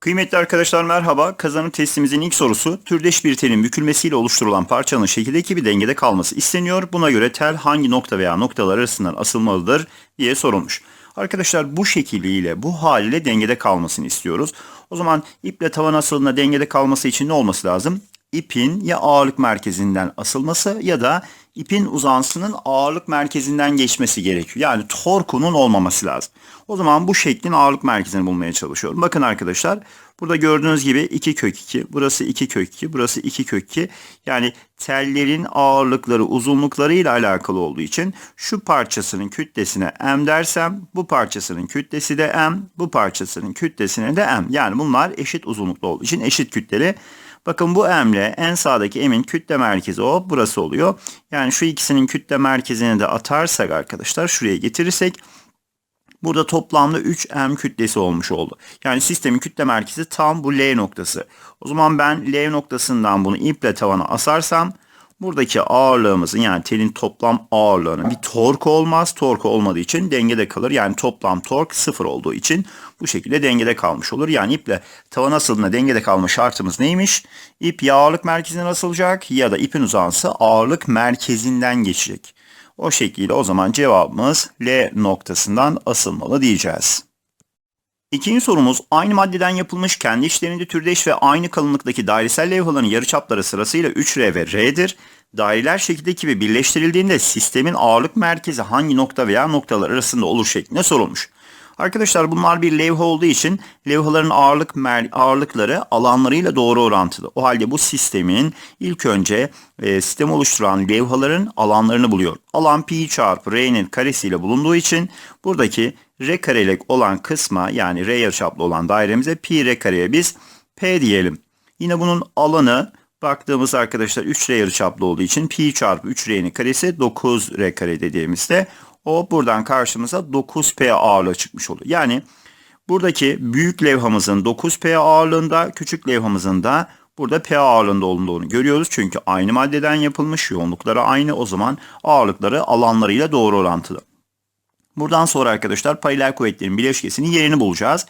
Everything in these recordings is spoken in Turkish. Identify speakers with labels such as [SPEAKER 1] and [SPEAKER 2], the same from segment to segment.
[SPEAKER 1] Kıymetli arkadaşlar merhaba. Kazanım testimizin ilk sorusu türdeş bir telin bükülmesiyle oluşturulan parçanın şekildeki bir dengede kalması isteniyor. Buna göre tel hangi nokta veya noktalar arasından asılmalıdır diye sorulmuş. Arkadaşlar bu şekliyle bu haliyle dengede kalmasını istiyoruz. O zaman iple tavan asıldığında dengede kalması için ne olması lazım? İpin ya ağırlık merkezinden asılması ya da ipin uzansının ağırlık merkezinden geçmesi gerekiyor. Yani torkunun olmaması lazım. O zaman bu şeklin ağırlık merkezini bulmaya çalışıyorum. Bakın arkadaşlar burada gördüğünüz gibi 2 kök 2, burası 2 kök 2, burası 2 kök 2. Yani tellerin ağırlıkları uzunlukları ile alakalı olduğu için şu parçasının kütlesine m dersem bu parçasının kütlesi de m, bu parçasının kütlesine de m. Yani bunlar eşit uzunluklu olduğu için eşit kütleli. Bakın bu M ile en sağdaki M'in kütle merkezi o burası oluyor. Yani şu ikisinin kütle merkezini de atarsak arkadaşlar şuraya getirirsek burada toplamda 3M kütlesi olmuş oldu. Yani sistemin kütle merkezi tam bu L noktası. O zaman ben L noktasından bunu iple tavana asarsam buradaki ağırlığımızın yani telin toplam ağırlığının bir tork olmaz. Tork olmadığı için dengede kalır. Yani toplam tork sıfır olduğu için bu şekilde dengede kalmış olur. Yani iple tavan asıldığında dengede kalma şartımız neymiş? İp ya ağırlık merkezinden asılacak ya da ipin uzantısı ağırlık merkezinden geçecek. O şekilde o zaman cevabımız L noktasından asılmalı diyeceğiz. İkinci sorumuz aynı maddeden yapılmış kendi içlerinde türdeş ve aynı kalınlıktaki dairesel levhaların yarıçapları sırasıyla 3R ve R'dir. Daireler şekildeki gibi birleştirildiğinde sistemin ağırlık merkezi hangi nokta veya noktalar arasında olur şeklinde sorulmuş. Arkadaşlar bunlar bir levha olduğu için levhaların ağırlık ağırlıkları alanlarıyla doğru orantılı. O halde bu sistemin ilk önce e, sistem oluşturan levhaların alanlarını buluyor. Alan pi çarpı r'nin karesiyle bulunduğu için buradaki r karelik olan kısma yani r yarıçaplı olan dairemize pi r kareye biz p diyelim. Yine bunun alanı baktığımız arkadaşlar 3r yarıçaplı olduğu için pi çarpı 3r'nin karesi 9r kare dediğimizde o buradan karşımıza 9P ağırlığı çıkmış oluyor. Yani buradaki büyük levhamızın 9P ağırlığında, küçük levhamızın da burada P ağırlığında olduğunu görüyoruz. Çünkü aynı maddeden yapılmış, yoğunlukları aynı. O zaman ağırlıkları alanlarıyla doğru orantılı. Buradan sonra arkadaşlar paralel kuvvetlerin bileşkesinin yerini bulacağız.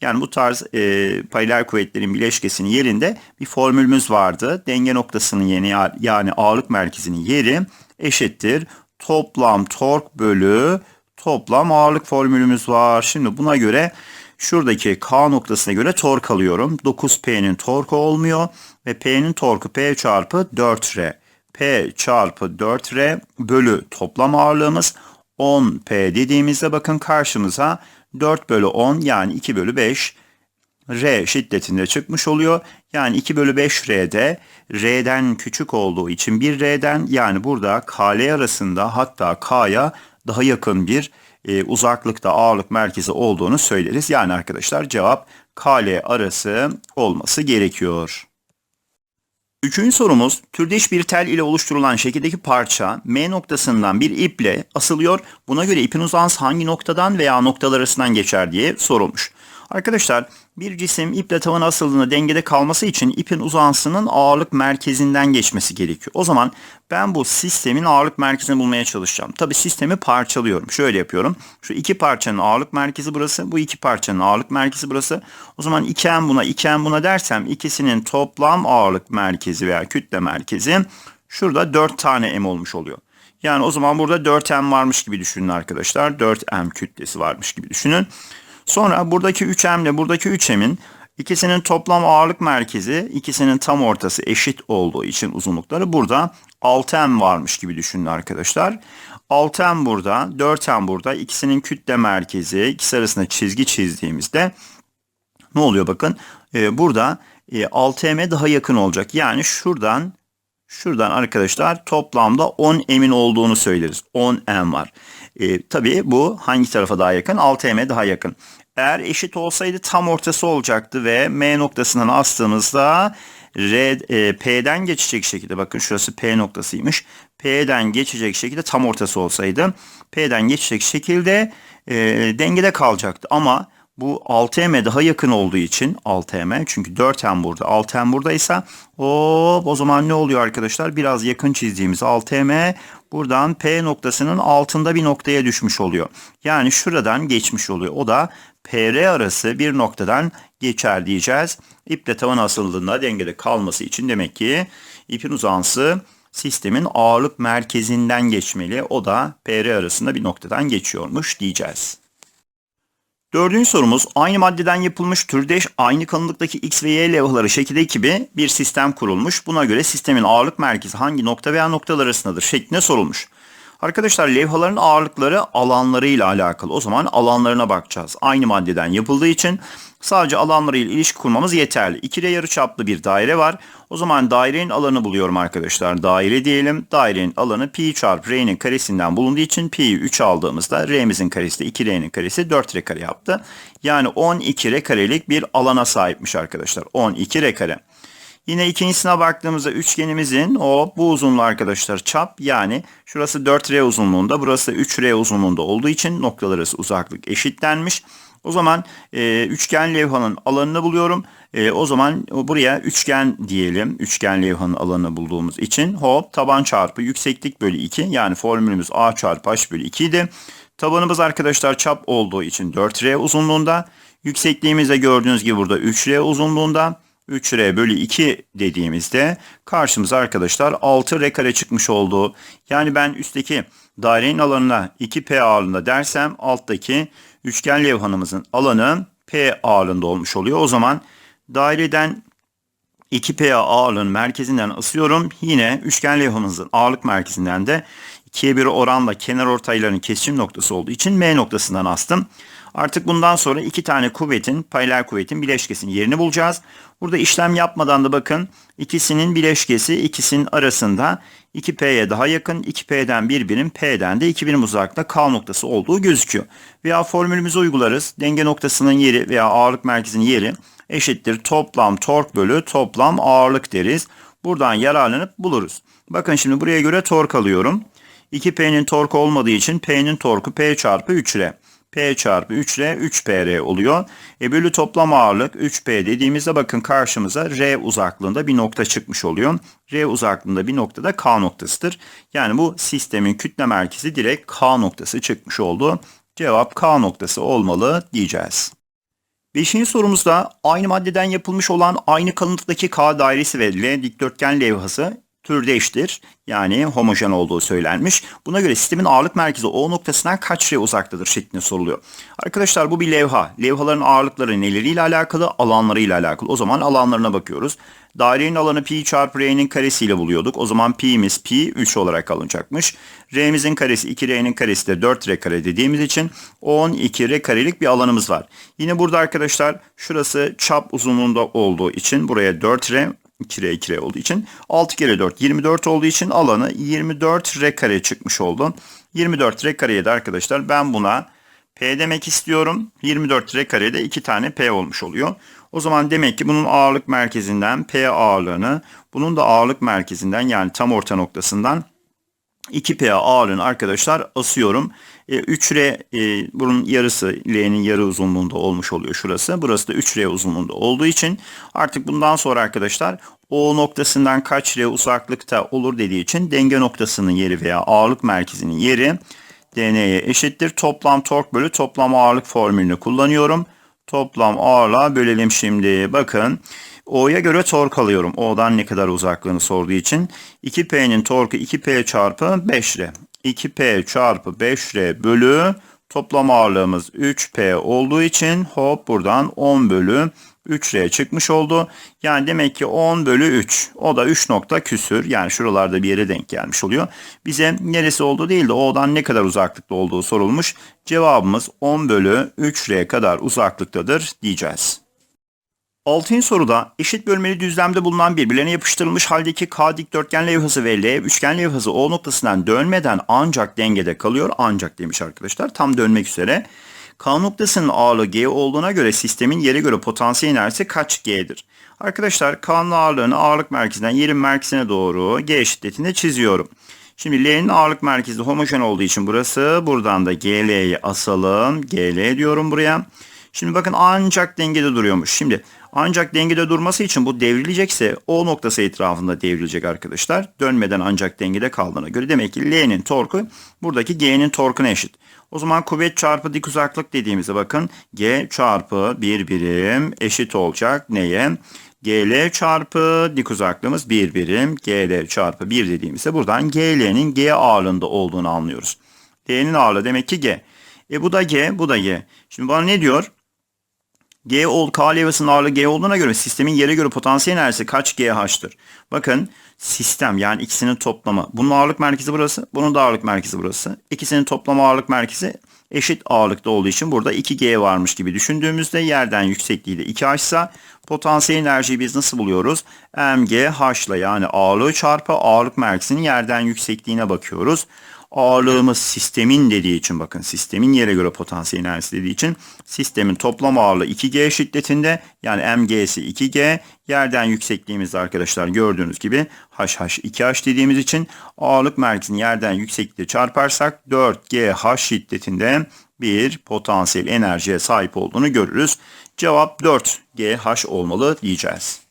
[SPEAKER 1] Yani bu tarz e, paralel kuvvetlerin bileşkesinin yerinde bir formülümüz vardı. Denge noktasının yeni yani ağırlık merkezinin yeri eşittir toplam tork bölü toplam ağırlık formülümüz var. Şimdi buna göre şuradaki K noktasına göre tork alıyorum. 9P'nin torku olmuyor ve P'nin torku P çarpı 4R. P çarpı 4R bölü toplam ağırlığımız 10P dediğimizde bakın karşımıza 4 bölü 10 yani 2 bölü 5 R şiddetinde çıkmış oluyor. Yani 2 bölü 5 R'de R'den küçük olduğu için bir R'den yani burada KL arasında hatta K'ya daha yakın bir e, uzaklıkta ağırlık merkezi olduğunu söyleriz. Yani arkadaşlar cevap KL arası olması gerekiyor. Üçüncü sorumuz türdeş bir tel ile oluşturulan şekildeki parça M noktasından bir iple asılıyor. Buna göre ipin uzantısı hangi noktadan veya noktalar arasından geçer diye sorulmuş. Arkadaşlar bir cisim iple tavana asıldığında dengede kalması için ipin uzansının ağırlık merkezinden geçmesi gerekiyor. O zaman ben bu sistemin ağırlık merkezini bulmaya çalışacağım. Tabi sistemi parçalıyorum. Şöyle yapıyorum. Şu iki parçanın ağırlık merkezi burası. Bu iki parçanın ağırlık merkezi burası. O zaman 2M buna 2M buna dersem ikisinin toplam ağırlık merkezi veya kütle merkezi şurada 4 tane M olmuş oluyor. Yani o zaman burada 4M varmış gibi düşünün arkadaşlar. 4M kütlesi varmış gibi düşünün. Sonra buradaki 3M ile buradaki 3M'in ikisinin toplam ağırlık merkezi ikisinin tam ortası eşit olduğu için uzunlukları burada 6M varmış gibi düşünün arkadaşlar. 6M burada, 4M burada. İkisinin kütle merkezi, ikisi arasında çizgi çizdiğimizde ne oluyor bakın. Ee, burada e, 6M'e daha yakın olacak. Yani şuradan şuradan arkadaşlar toplamda 10 M'in olduğunu söyleriz. 10 M var. E, tabii bu hangi tarafa daha yakın? 6M'e daha yakın. Eğer eşit olsaydı tam ortası olacaktı ve M noktasından astığımızda R, e, P'den geçecek şekilde bakın şurası P noktasıymış. P'den geçecek şekilde tam ortası olsaydı P'den geçecek şekilde e, dengede kalacaktı. Ama bu 6M daha yakın olduğu için 6M çünkü 4M burada 6M buradaysa o o zaman ne oluyor arkadaşlar? Biraz yakın çizdiğimiz 6M buradan P noktasının altında bir noktaya düşmüş oluyor. Yani şuradan geçmiş oluyor. O da PR arası bir noktadan geçer diyeceğiz. İple tavan asıldığında dengede kalması için demek ki ipin uzansı sistemin ağırlık merkezinden geçmeli. O da PR arasında bir noktadan geçiyormuş diyeceğiz. Dördüncü sorumuz aynı maddeden yapılmış türdeş aynı kalınlıktaki X ve Y levhaları şekilde gibi bir sistem kurulmuş. Buna göre sistemin ağırlık merkezi hangi nokta veya noktalar arasındadır şeklinde sorulmuş. Arkadaşlar levhaların ağırlıkları alanlarıyla alakalı. O zaman alanlarına bakacağız. Aynı maddeden yapıldığı için sadece alanlarıyla ilişki kurmamız yeterli. 2'de yarıçaplı bir daire var. O zaman dairenin alanı buluyorum arkadaşlar. Daire diyelim. Dairenin alanı pi çarpı r'nin karesinden bulunduğu için pi'yi 3 aldığımızda r'mizin karesi de 2r'nin karesi 4 r kare yaptı. Yani 12 r karelik bir alana sahipmiş arkadaşlar. 12 r kare. Yine ikincisine baktığımızda üçgenimizin o bu uzunluğu arkadaşlar çap yani şurası 4R uzunluğunda burası 3R uzunluğunda olduğu için noktalar arası uzaklık eşitlenmiş. O zaman e, üçgen levhanın alanını buluyorum. E, o zaman buraya üçgen diyelim. Üçgen levhanın alanını bulduğumuz için hop taban çarpı yükseklik bölü 2 yani formülümüz A çarpı H bölü 2 idi. Tabanımız arkadaşlar çap olduğu için 4R uzunluğunda. Yüksekliğimiz de gördüğünüz gibi burada 3R uzunluğunda. 3R bölü 2 dediğimizde karşımıza arkadaşlar 6 R kare çıkmış oldu. Yani ben üstteki dairenin alanına 2P ağırlığında dersem alttaki üçgen levhanımızın alanı P ağırlığında olmuş oluyor. O zaman daireden 2P ağırlığın merkezinden asıyorum. Yine üçgen levhamızın ağırlık merkezinden de 2'ye 1 oranla kenar ortayların kesişim noktası olduğu için M noktasından astım. Artık bundan sonra iki tane kuvvetin, paralel kuvvetin bileşkesinin yerini bulacağız. Burada işlem yapmadan da bakın ikisinin bileşkesi ikisinin arasında 2P'ye daha yakın 2P'den 1 birim P'den de 2 birim uzakta K noktası olduğu gözüküyor. Veya formülümüzü uygularız. Denge noktasının yeri veya ağırlık merkezinin yeri eşittir toplam tork bölü toplam ağırlık deriz. Buradan yararlanıp buluruz. Bakın şimdi buraya göre tork alıyorum. 2P'nin torku olmadığı için P'nin torku P çarpı 3R. P çarpı 3R 3PR oluyor. E bölü toplam ağırlık 3P dediğimizde bakın karşımıza R uzaklığında bir nokta çıkmış oluyor. R uzaklığında bir noktada K noktasıdır. Yani bu sistemin kütle merkezi direkt K noktası çıkmış oldu. Cevap K noktası olmalı diyeceğiz. Beşinci sorumuzda aynı maddeden yapılmış olan aynı kalınlıktaki K dairesi ve L dikdörtgen levhası türdeştir. Yani homojen olduğu söylenmiş. Buna göre sistemin ağırlık merkezi O noktasından kaç R uzaktadır şeklinde soruluyor. Arkadaşlar bu bir levha. Levhaların ağırlıkları neleriyle alakalı? Alanlarıyla alakalı. O zaman alanlarına bakıyoruz. Dairenin alanı pi çarpı r'nin karesiyle buluyorduk. O zaman pi'miz pi 3 olarak alınacakmış. R'mizin karesi 2r'nin karesi de 4r kare dediğimiz için 12r karelik bir alanımız var. Yine burada arkadaşlar şurası çap uzunluğunda olduğu için buraya 4r 2R 2R olduğu için 6 kere 4 24 olduğu için alanı 24 R kare çıkmış oldu. 24 R kareye de arkadaşlar ben buna P demek istiyorum. 24 R karede 2 tane P olmuş oluyor. O zaman demek ki bunun ağırlık merkezinden P ağırlığını bunun da ağırlık merkezinden yani tam orta noktasından 2P ağırlığını arkadaşlar asıyorum. E, 3R e, bunun yarısı L'nin yarı uzunluğunda olmuş oluyor şurası. Burası da 3R uzunluğunda olduğu için artık bundan sonra arkadaşlar O noktasından kaç R uzaklıkta olur dediği için denge noktasının yeri veya ağırlık merkezinin yeri DN'ye eşittir. Toplam tork bölü toplam ağırlık formülünü kullanıyorum. Toplam ağırlığa bölelim şimdi. Bakın O'ya göre tork alıyorum. O'dan ne kadar uzaklığını sorduğu için. 2P'nin torku 2P çarpı 5R. 2P çarpı 5R bölü toplam ağırlığımız 3P olduğu için hop buradan 10 bölü 3R çıkmış oldu. Yani demek ki 10 bölü 3. O da 3 nokta küsür. Yani şuralarda bir yere denk gelmiş oluyor. Bize neresi olduğu değil de O'dan ne kadar uzaklıkta olduğu sorulmuş. Cevabımız 10 bölü 3R kadar uzaklıktadır diyeceğiz. Altıncı soruda eşit bölmeli düzlemde bulunan birbirlerine yapıştırılmış haldeki K dikdörtgen levhası ve L üçgen levhası O noktasından dönmeden ancak dengede kalıyor. Ancak demiş arkadaşlar tam dönmek üzere. K noktasının ağırlığı G olduğuna göre sistemin yere göre potansiyel enerjisi kaç G'dir? Arkadaşlar K'nın ağırlığını ağırlık merkezinden yerin merkezine doğru G şiddetinde çiziyorum. Şimdi L'nin ağırlık merkezi homojen olduğu için burası. Buradan da GL'yi asalım. GL diyorum buraya. Şimdi bakın ancak dengede duruyormuş. Şimdi Ancak dengede durması için bu devrilecekse O noktası etrafında devrilecek arkadaşlar. Dönmeden ancak dengede kaldığına göre demek ki L'nin torku buradaki G'nin torkuna eşit. O zaman kuvvet çarpı dik uzaklık dediğimizde bakın G çarpı bir birim eşit olacak neye? GL çarpı dik uzaklığımız bir birim. GL çarpı 1 dediğimizde buradan GL'nin G ağırlığında olduğunu anlıyoruz. D'nin ağırlığı demek ki G. E bu da G, bu da G. Şimdi bana ne diyor? G ol, K levhasının ağırlığı G olduğuna göre sistemin yere göre potansiyel enerjisi kaç GH'tır? Bakın sistem yani ikisinin toplamı. Bunun ağırlık merkezi burası, bunun da ağırlık merkezi burası. İkisinin toplam ağırlık merkezi eşit ağırlıkta olduğu için burada 2G varmış gibi düşündüğümüzde yerden yüksekliği de 2H ise potansiyel enerjiyi biz nasıl buluyoruz? MGH ile yani ağırlığı çarpı ağırlık merkezinin yerden yüksekliğine bakıyoruz ağırlığımız sistemin dediği için bakın sistemin yere göre potansiyel enerjisi dediği için sistemin toplam ağırlığı 2G şiddetinde yani MG'si 2G yerden yüksekliğimiz arkadaşlar gördüğünüz gibi HH 2H dediğimiz için ağırlık merkezini yerden yükseklikle çarparsak 4GH şiddetinde bir potansiyel enerjiye sahip olduğunu görürüz. Cevap 4GH olmalı diyeceğiz.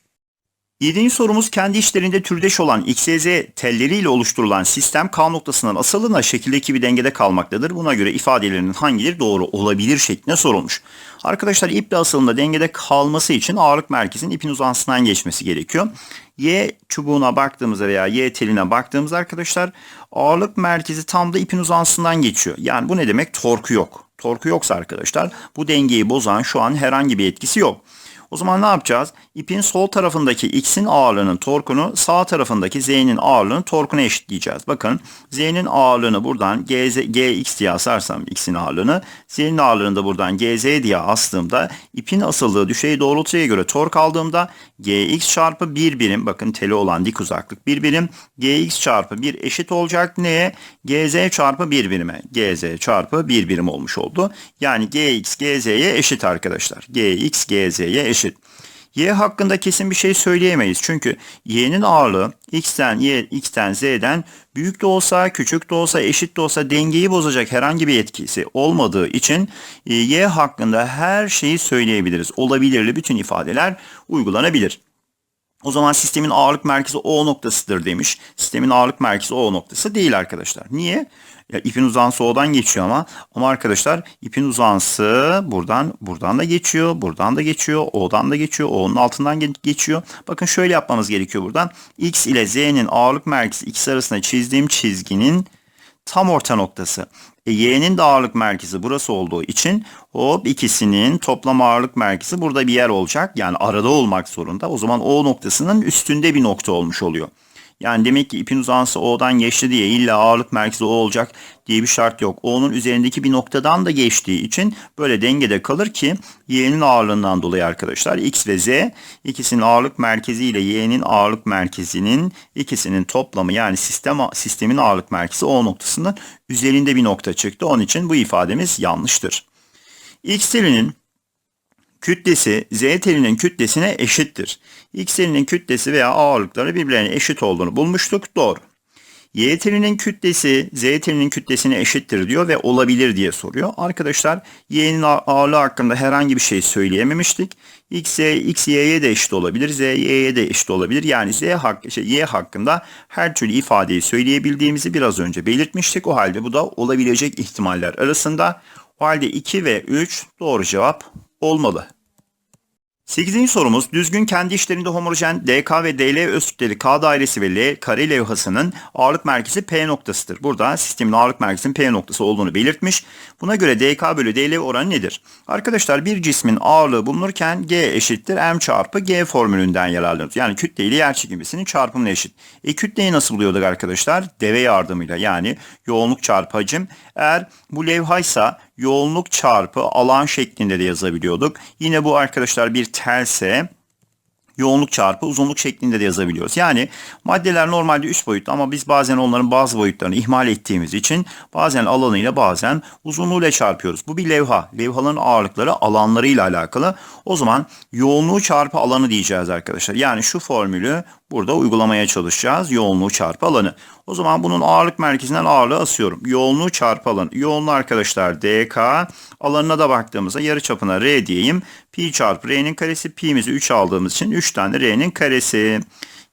[SPEAKER 1] Yedinci sorumuz kendi içlerinde türdeş olan X, Y, Z telleriyle oluşturulan sistem K noktasından asılına şekildeki bir dengede kalmaktadır. Buna göre ifadelerinin hangileri doğru olabilir şeklinde sorulmuş. Arkadaşlar iple asılında dengede kalması için ağırlık merkezinin ipin uzantısından geçmesi gerekiyor. Y çubuğuna baktığımızda veya Y teline baktığımızda arkadaşlar ağırlık merkezi tam da ipin uzantısından geçiyor. Yani bu ne demek? Torku yok. Torku yoksa arkadaşlar bu dengeyi bozan şu an herhangi bir etkisi yok. O zaman ne yapacağız? İpin sol tarafındaki x'in ağırlığının torkunu sağ tarafındaki z'nin ağırlığının torkuna eşitleyeceğiz. Bakın z'nin ağırlığını buradan gz, gx diye asarsam x'in ağırlığını z'nin ağırlığını da buradan gz diye astığımda ipin asıldığı düşey doğrultuya göre tork aldığımda gx çarpı 1 birim bakın teli olan dik uzaklık 1 birim gx çarpı 1 eşit olacak neye? gz çarpı 1 birime. gz çarpı 1 birim olmuş oldu. Yani gx gz'ye eşit arkadaşlar. gx gz'ye eşit. Y hakkında kesin bir şey söyleyemeyiz. Çünkü y'nin ağırlığı x'ten y, x'ten z'den büyük de olsa, küçük de olsa, eşit de olsa dengeyi bozacak herhangi bir etkisi olmadığı için e, y hakkında her şeyi söyleyebiliriz. Olabilirli bütün ifadeler uygulanabilir. O zaman sistemin ağırlık merkezi O noktasıdır demiş. Sistemin ağırlık merkezi O noktası değil arkadaşlar. Niye? Ya ipin uzantısı O'dan geçiyor ama ama arkadaşlar ipin uzantısı buradan buradan da geçiyor, buradan da geçiyor, O'dan da geçiyor, O'nun altından geçiyor. Bakın şöyle yapmamız gerekiyor buradan. X ile Z'nin ağırlık merkezi ikisi arasında çizdiğim çizginin tam orta noktası. E, y'nin de ağırlık merkezi burası olduğu için hop ikisinin toplam ağırlık merkezi burada bir yer olacak. Yani arada olmak zorunda. O zaman O noktasının üstünde bir nokta olmuş oluyor. Yani demek ki ipin uzantısı O'dan geçti diye illa ağırlık merkezi O olacak diye bir şart yok. O'nun üzerindeki bir noktadan da geçtiği için böyle dengede kalır ki Y'nin ağırlığından dolayı arkadaşlar X ve Z ikisinin ağırlık merkezi ile Y'nin ağırlık merkezinin ikisinin toplamı yani sistem sistemin ağırlık merkezi O noktasının üzerinde bir nokta çıktı. Onun için bu ifademiz yanlıştır. X telinin kütlesi Z telinin kütlesine eşittir. X telinin kütlesi veya ağırlıkları birbirlerine eşit olduğunu bulmuştuk. Doğru. Y telinin kütlesi Z telinin kütlesine eşittir diyor ve olabilir diye soruyor. Arkadaşlar Y'nin ağırlığı hakkında herhangi bir şey söyleyememiştik. X, Y, X, Y'ye de eşit olabilir. Z, Y'ye de eşit olabilir. Yani Z hak, şey, Y hakkında her türlü ifadeyi söyleyebildiğimizi biraz önce belirtmiştik. O halde bu da olabilecek ihtimaller arasında. O halde 2 ve 3 doğru cevap olmalı. 8. sorumuz düzgün kendi işlerinde homojen DK ve DL öz K dairesi ve L kare levhasının ağırlık merkezi P noktasıdır. Burada sistemin ağırlık merkezinin P noktası olduğunu belirtmiş. Buna göre DK bölü DL oranı nedir? Arkadaşlar bir cismin ağırlığı bulunurken G eşittir M çarpı G formülünden yararlanıyoruz. Yani kütle ile yer çekimesinin çarpımına eşit. E kütleyi nasıl buluyorduk arkadaşlar? Deve yardımıyla yani yoğunluk çarpı hacim. Eğer bu levhaysa yoğunluk çarpı alan şeklinde de yazabiliyorduk. Yine bu arkadaşlar bir telse yoğunluk çarpı uzunluk şeklinde de yazabiliyoruz. Yani maddeler normalde 3 boyutlu ama biz bazen onların bazı boyutlarını ihmal ettiğimiz için bazen alanıyla bazen uzunluğuyla çarpıyoruz. Bu bir levha. Levhaların ağırlıkları alanlarıyla alakalı. O zaman yoğunluğu çarpı alanı diyeceğiz arkadaşlar. Yani şu formülü burada uygulamaya çalışacağız. Yoğunluğu çarpı alanı. O zaman bunun ağırlık merkezinden ağırlığı asıyorum. Yoğunluğu çarpı alanı. Yoğunluğu arkadaşlar dk. Alanına da baktığımızda yarı çapına r diyeyim. Pi çarpı r'nin karesi. Pi'mizi 3 aldığımız için 3 tane r'nin karesi.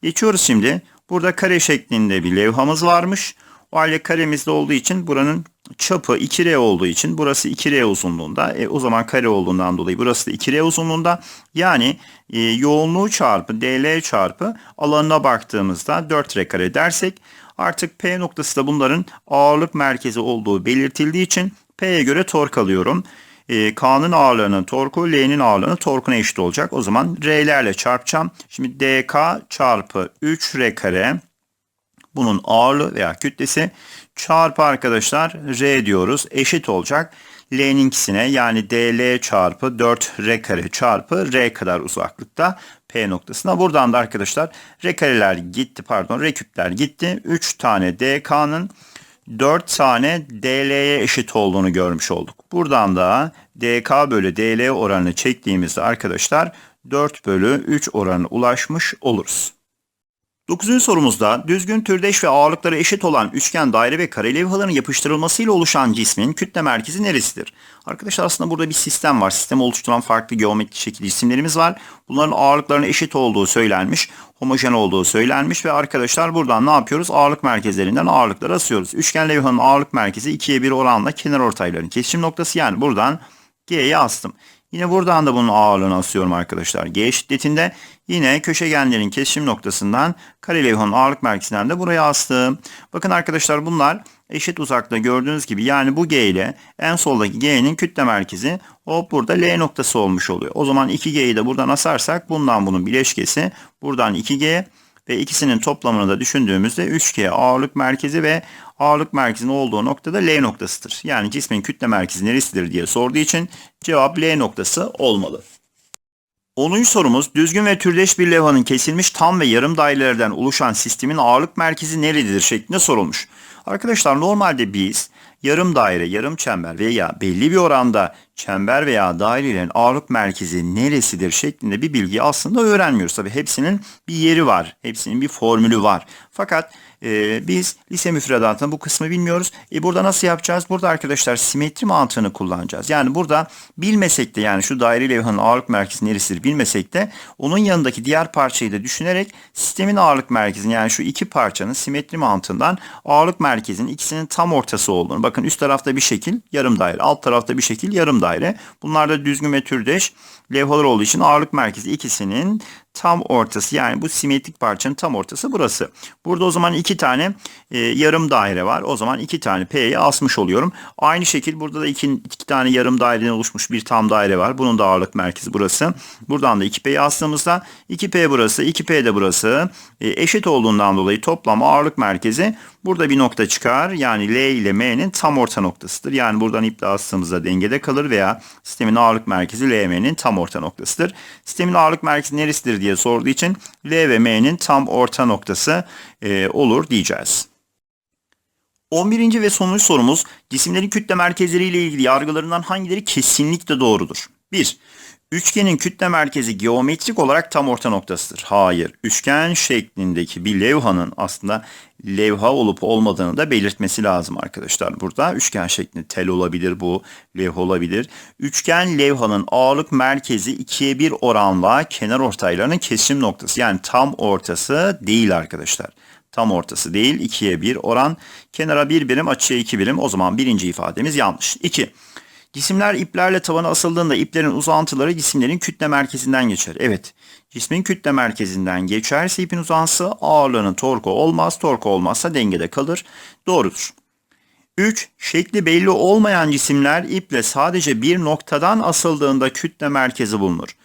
[SPEAKER 1] Geçiyoruz şimdi. Burada kare şeklinde bir levhamız varmış. O halde karemizde olduğu için buranın çapı 2R olduğu için burası 2R uzunluğunda. E, o zaman kare olduğundan dolayı burası da 2R uzunluğunda. Yani e, yoğunluğu çarpı dl çarpı alanına baktığımızda 4R kare dersek artık P noktası da bunların ağırlık merkezi olduğu belirtildiği için P'ye göre tork alıyorum. E, K'nın ağırlığının torku L'nin ağırlığının torkuna eşit olacak. O zaman R'lerle çarpacağım. Şimdi DK çarpı 3R kare bunun ağırlığı veya kütlesi çarpı arkadaşlar R diyoruz eşit olacak. L'ninkisine yani DL çarpı 4R kare çarpı R kadar uzaklıkta P noktasına. Buradan da arkadaşlar R kareler gitti pardon R küpler gitti. 3 tane DK'nın 4 tane DL'ye eşit olduğunu görmüş olduk. Buradan da DK bölü DL oranını çektiğimizde arkadaşlar 4 bölü 3 oranına ulaşmış oluruz. Dokuzuncu sorumuzda düzgün türdeş ve ağırlıkları eşit olan üçgen, daire ve kare levhaların yapıştırılmasıyla oluşan cismin kütle merkezi neresidir? Arkadaşlar aslında burada bir sistem var. Sistemi oluşturan farklı geometrik şekil cisimlerimiz var. Bunların ağırlıklarının eşit olduğu söylenmiş, homojen olduğu söylenmiş ve arkadaşlar buradan ne yapıyoruz? Ağırlık merkezlerinden ağırlıkları asıyoruz. Üçgen levhanın ağırlık merkezi 2'ye 1 oranla kenar ortayların kesişim noktası yani buradan G'ye astım. Yine buradan da bunun ağırlığını asıyorum arkadaşlar. G şiddetinde yine köşegenlerin kesişim noktasından kare levhanın ağırlık merkezinden de buraya astım. Bakın arkadaşlar bunlar eşit uzakta gördüğünüz gibi yani bu G ile en soldaki G'nin kütle merkezi o burada L noktası olmuş oluyor. O zaman 2G'yi de buradan asarsak bundan bunun bileşkesi buradan 2G ve ikisinin toplamını da düşündüğümüzde 3G ağırlık merkezi ve ağırlık merkezinin olduğu noktada L noktasıdır. Yani cismin kütle merkezi neresidir diye sorduğu için cevap L noktası olmalı. 10. sorumuz düzgün ve türdeş bir levhanın kesilmiş tam ve yarım dairelerden oluşan sistemin ağırlık merkezi nerededir şeklinde sorulmuş. Arkadaşlar normalde biz yarım daire, yarım çember veya belli bir oranda çember veya dairelerin ağırlık merkezi neresidir şeklinde bir bilgi aslında öğrenmiyoruz. Tabi hepsinin bir yeri var, hepsinin bir formülü var. Fakat e, biz lise müfredatında bu kısmı bilmiyoruz. E, burada nasıl yapacağız? Burada arkadaşlar simetri mantığını kullanacağız. Yani burada bilmesek de yani şu daire levhanın ağırlık merkezi neresidir bilmesek de onun yanındaki diğer parçayı da düşünerek sistemin ağırlık merkezini yani şu iki parçanın simetri mantığından ağırlık merkezinin ikisinin tam ortası olduğunu. Bakın üst tarafta bir şekil yarım daire, alt tarafta bir şekil yarım daire. Bunlar da düzgün ve türdeş levhalar olduğu için ağırlık merkezi ikisinin tam ortası yani bu simetrik parçanın tam ortası burası. Burada o zaman iki tane e, yarım daire var. O zaman iki tane P'ye asmış oluyorum. Aynı şekil burada da iki, iki tane yarım daireden oluşmuş bir tam daire var. Bunun da ağırlık merkezi burası. Buradan da 2P'yi astığımızda 2P burası 2P de burası e, eşit olduğundan dolayı toplam ağırlık merkezi burada bir nokta çıkar. Yani L ile M'nin tam orta noktasıdır. Yani buradan iple astığımızda dengede kalır veya sistemin ağırlık merkezi LM'nin tam orta noktasıdır. Sistemin ağırlık merkezi neresidir diye sorduğu için L ve M'nin tam orta noktası e, olur diyeceğiz. 11. ve sonuncu sorumuz cisimlerin kütle merkezleriyle ilgili yargılarından hangileri kesinlikle doğrudur? 1. Üçgenin kütle merkezi geometrik olarak tam orta noktasıdır. Hayır. Üçgen şeklindeki bir levhanın aslında levha olup olmadığını da belirtmesi lazım arkadaşlar. Burada üçgen şeklinde tel olabilir bu, levha olabilir. Üçgen levhanın ağırlık merkezi 2'ye 1 oranla kenar ortaylarının kesişim noktası. Yani tam ortası değil arkadaşlar. Tam ortası değil 2'ye 1 oran. Kenara 1 birim açıya 2 birim. O zaman birinci ifademiz yanlış. 2. Cisimler iplerle tavana asıldığında iplerin uzantıları cisimlerin kütle merkezinden geçer. Evet, cismin kütle merkezinden geçerse ipin uzantısı ağırlığının torku olmaz, torku olmazsa dengede kalır. Doğrudur. 3. Şekli belli olmayan cisimler iple sadece bir noktadan asıldığında kütle merkezi bulunur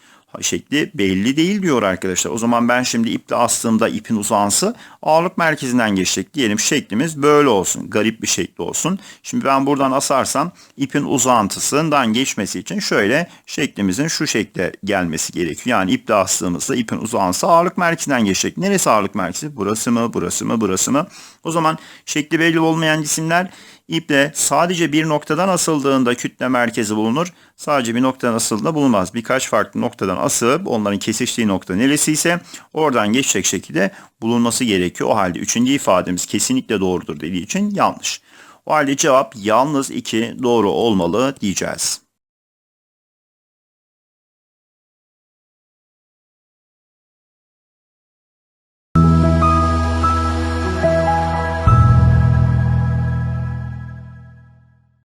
[SPEAKER 1] şekli belli değil diyor arkadaşlar. O zaman ben şimdi iple astığımda ipin uzansı ağırlık merkezinden geçecek. Diyelim şeklimiz böyle olsun. Garip bir şekli olsun. Şimdi ben buradan asarsam ipin uzantısından geçmesi için şöyle şeklimizin şu şekle gelmesi gerekiyor. Yani iple astığımızda ipin uzansı ağırlık merkezinden geçecek. Neresi ağırlık merkezi? Burası mı? Burası mı? Burası mı? O zaman şekli belli olmayan cisimler İple sadece bir noktadan asıldığında kütle merkezi bulunur. Sadece bir noktadan asıldığında bulunmaz. Birkaç farklı noktadan asıp onların kesiştiği nokta neresiyse oradan geçecek şekilde bulunması gerekiyor. O halde üçüncü ifademiz kesinlikle doğrudur dediği için yanlış. O halde cevap yalnız 2 doğru olmalı diyeceğiz.